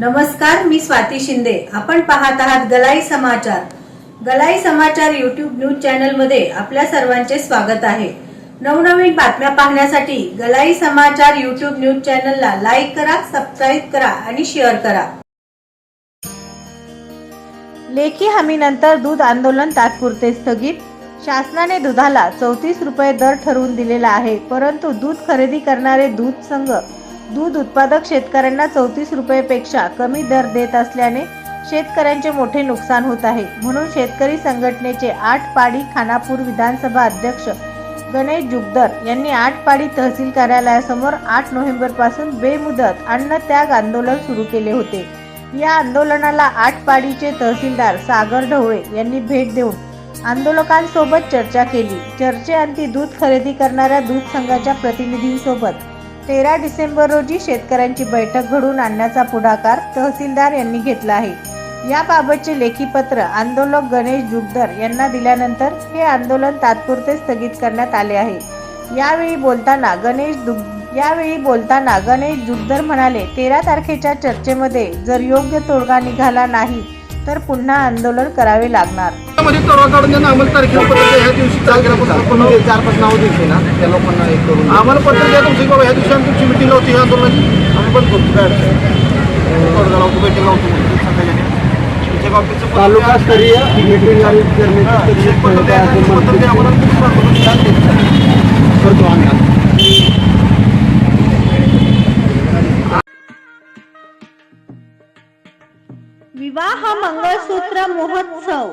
नमस्कार मी स्वाती शिंदे. आपण पाहत आहात गलाई समाचार. गलाई समाचार युट्यूब न्यूज चॅनलमध्ये आपल्या सर्वांचे स्वागत आहे. नवनवीन बातम्या पाहण्यासाठी गलाई समाचार युट्यूब न्यूज चॅनलला लाईक करा सबस्क्राईब करा आणि शेअर करा. लेखी हमीनंतर दूध आंदोलन तात्पुरते स्थगित. शासनाने दुधाला चौतीस रुपये दर ठरवून दिलेला आहे परंतु दूध खरेदी करणारे दूध संघ दूध उत्पादक शेतकऱ्यांना चौतीस रुपयेपेक्षा कमी दर देत असल्याने शेतकऱ्यांचे मोठे नुकसान होत आहे. म्हणून शेतकरी संघटनेचे आठ पाडी खानापूर विधानसभा अध्यक्ष गणेश जुगदर यांनी आठ पाडी तहसील कार्यालयासमोर आठ नोव्हेंबरपासून बेमुदत अन्न त्याग आंदोलन सुरू केले होते. या आंदोलनाला आठ पाडीचे तहसीलदार सागर ढवळे यांनी भेट देऊन आंदोलकांसोबत चर्चा केली. चर्चेअंती दूध खरेदी करणाऱ्या दूध संघाच्या प्रतिनिधींसोबत तेरा डिसेंबर रोजी शेतकऱ्यांची बैठक घडवून आणण्याचा पुढाकार तहसीलदार यांनी घेतला आहे. याबाबतचे लेखी पत्र आंदोलक गणेश जुगदर यांना दिल्यानंतर हे आंदोलन तात्पुरते स्थगित करण्यात आले आहे. यावेळी बोलताना गणेश दुग यावेळी बोलताना गणेश जुगदर म्हणाले तेरा तारखेच्या चर्चेमध्ये जर योग्य तोडगा निघाला नाही तर पुन्हा आंदोलन करावे लागणार. मध्ये काढून त्यांना आम्हाला तारखेला पत्र. ह्या दिवशी पण चार पाच नाव द्यायचे ना त्या लोकांना एक करून आम्हाला पत्र द्या तुमची. बाबा ह्या दिवशी आमची मिटिंग होती ह्या आंदोलनाची. आम्ही बंद करतो. काय लावतो लावतो तालुका. स्तरीय मीटिंग हा, पत्र द्या. पत्र द्या. आम्हाला. करतो आम्ही. विवाह मंगळसूत्र महोत्सव.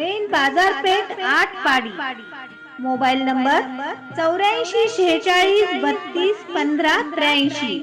main बाजारपेठ आठ पाडी. मोबाईल नंबर चौऱ्याऐंशी शेहेचाळीस बत्तीस पंधरा त्र्याऐंशी.